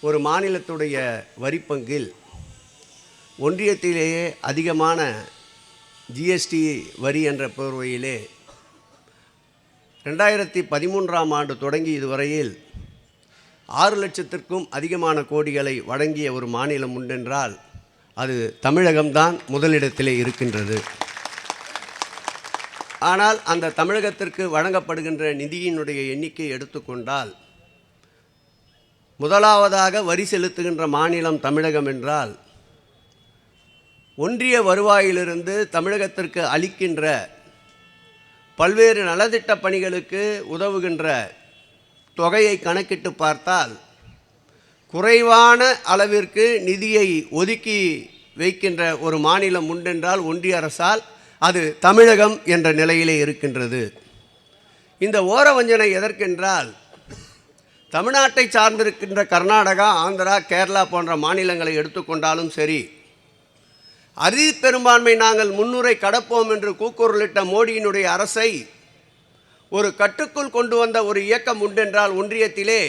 ஒரு மாநிலத்துடைய வரிப்பங்கில் ஒன்றியத்திலேயே அதிகமான ஜிஎஸ்டி வரி என்ற போர்வையிலே ரெண்டாயிரத்தி பதிமூன்றாம் ஆண்டு தொடங்கி இதுவரையில் ஆறு லட்சத்திற்கும் அதிகமான கோடிகளை வழங்கிய ஒரு மாநிலம் உண்டென்றால் அது தமிழகம்தான் முதலிடத்திலே இருக்கின்றது. ஆனால் அந்த தமிழகத்திற்கு வழங்கப்படுகின்ற நிதியினுடைய எண்ணிக்கை எடுத்துக்கொண்டால் முதலாவதாக வரி செலுத்துகின்ற மாநிலம் தமிழகம் என்றால் ஒன்றிய வருவாயிலிருந்து தமிழகத்திற்கு அளிக்கின்ற பல்வேறு நலத்திட்ட பணிகளுக்கு உதவுகின்ற தொகையை கணக்கிட்டு பார்த்தால் குறைவான அளவிற்கு நிதியை ஒதுக்கி வைக்கின்ற ஒரு மாநிலம் உண்டென்றால் ஒன்றிய அரசால் அது தமிழகம் என்ற நிலையிலே இருக்கின்றது. இந்த ஓரவஞ்சனை எதற்கென்றால் தமிழ்நாட்டை சார்ந்திருக்கின்ற கர்நாடகா ஆந்திரா கேரளா போன்ற மாநிலங்களை எடுத்துக்கொண்டாலும் சரி அரி பெரும்பான்மை நாங்கள் முன்னுரை கடப்போம் என்று கூக்குரலிட்ட மோடியினுடைய அரசை ஒரு கட்டுக்குள் கொண்டு வந்த ஒரு இயக்கம் உண்டென்றால் ஒன்றியத்திலே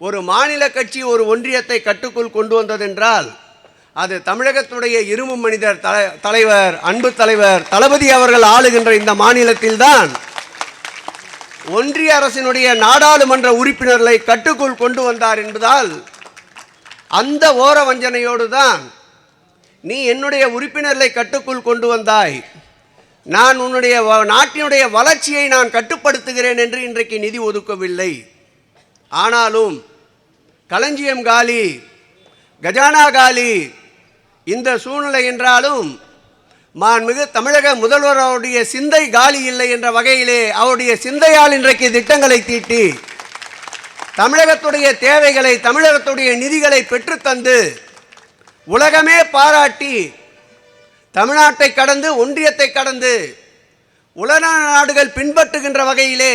ஒரு மாநில கட்சி ஒரு ஒன்றியத்தை கட்டுக்குள் கொண்டு வந்ததென்றால் அது தமிழகத்துடைய இரும்பு மனிதர் தலைவர் அன்பு தலைவர் தளபதி அவர்கள் ஆளுகின்ற இந்த மாநிலத்தில்தான் ஒன்றிய அரசினுடைய நாடாளுமன்ற உறுப்பினர்களை கட்டுக்குள் கொண்டு வந்தார் என்பதால் அந்த ஓர வஞ்சனையோடு தான் நீ என்னுடைய உறுப்பினர்களை கட்டுக்குள் கொண்டு வந்தாய். நான் உன்னுடைய வ- நாட்டினுடைய வளர்ச்சியை நான் கட்டுப்படுத்துகிறேன் என்று இன்றைக்கு நிதி ஒதுக்கவில்லை. ஆனாலும் களஞ்சியம் காலி கஜானா காலி இந்த சூழ்நிலை என்றாலும் மாண்புமிகு தமிழக முதல்வர் அவருடைய சிந்தை காலி இல்லை என்ற வகையிலே அவருடைய சிந்தையால் இன்றைக்கு திட்டங்களை தீட்டி தமிழகத்துடைய தேவைகளை தமிழகத்துடைய நிதிகளை பெற்றுத்தந்து உலகமே பாராட்டி தமிழ்நாட்டை கடந்து ஒன்றியத்தை கடந்து உலக நாடுகள் பின்பற்றுகின்ற வகையிலே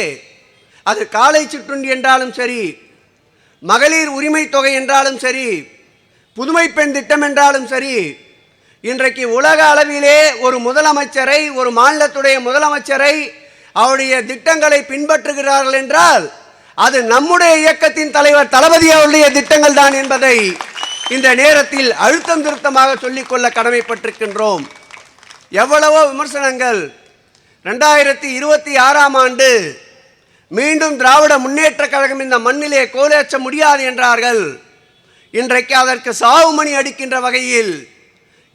அது காலை சிற்றுண்டி என்றாலும் சரி மகளிர் உரிமை தொகை என்றாலும் சரி புதுமை பெண் திட்டம் என்றாலும் சரி இன்றைக்கு உலக அளவிலே ஒரு முதலமைச்சரை ஒரு மாநிலத்துடைய முதலமைச்சரை அவருடைய திட்டங்களை பின்பற்றுகிறார்கள் என்றால் அது நம்முடைய இயக்கத்தின் தலைவர் தளபதி அவருடைய திட்டங்கள் தான் என்பதை இந்த நேரத்தில் அழுத்தம் திருத்தமாக சொல்லிக்கொள்ள கடமைப்பட்டிருக்கின்றோம். எவ்வளவோ விமர்சனங்கள். ரெண்டாயிரத்தி இருபத்தி ஆறாம் ஆண்டு மீண்டும் திராவிட முன்னேற்ற கழகம் இந்த மண்ணிலே கோலேற்ற முடியாது என்றார்கள். இன்றைக்கு அதற்கு சாவுமணி அடிக்கின்ற வகையில்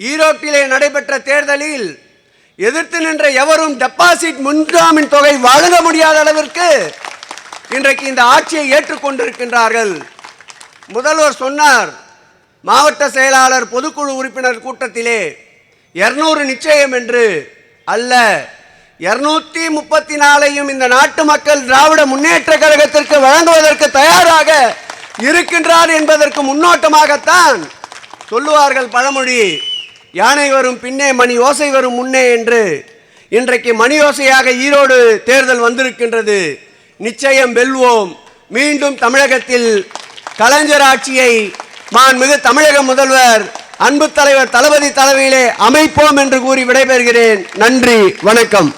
ஈரோட்டிலே நடைபெற்ற தேர்தலில் எதிர்த்து நின்ற எவரும் டெபாசிட் முன்ஜாமின் தொகை வழங்க முடியாத அளவிற்கு இன்றைக்கு இந்த ஆட்சியை ஏற்றுக்கொண்டிருக்கின்றார்கள். முதல்வர் சொன்னார் மாவட்ட செயலாளர் பொதுக்குழு உறுப்பினர் கூட்டத்திலே இருநூறு நிச்சயம் என்று. அல்ல இருநூத்தி முப்பத்தி நாலையும் இந்த நாட்டு மக்கள் திராவிட முன்னேற்ற கழகத்திற்கு வழங்குவதற்கு தயாராக இருக்கின்றார் என்பதற்கு முன்னோட்டமாகத்தான் சொல்லுவார்கள் பழமொழி. யானை வரும் பின்னே மணி ஓசை வரும் முன்னே என்று இன்றைக்கு மணி ஓசையாக ஈரோடு தேர்தல் வந்திருக்கின்றது. நிச்சயம் வெல்வோம். மீண்டும் தமிழகத்தில் கலைஞர் ஆட்சியை மாண்புமிகு தமிழக முதல்வர் அன்பு தலைவர் தளபதி தலைமையிலே அமைப்போம் என்று கூறி விடைபெறுகிறேன். நன்றி வணக்கம்.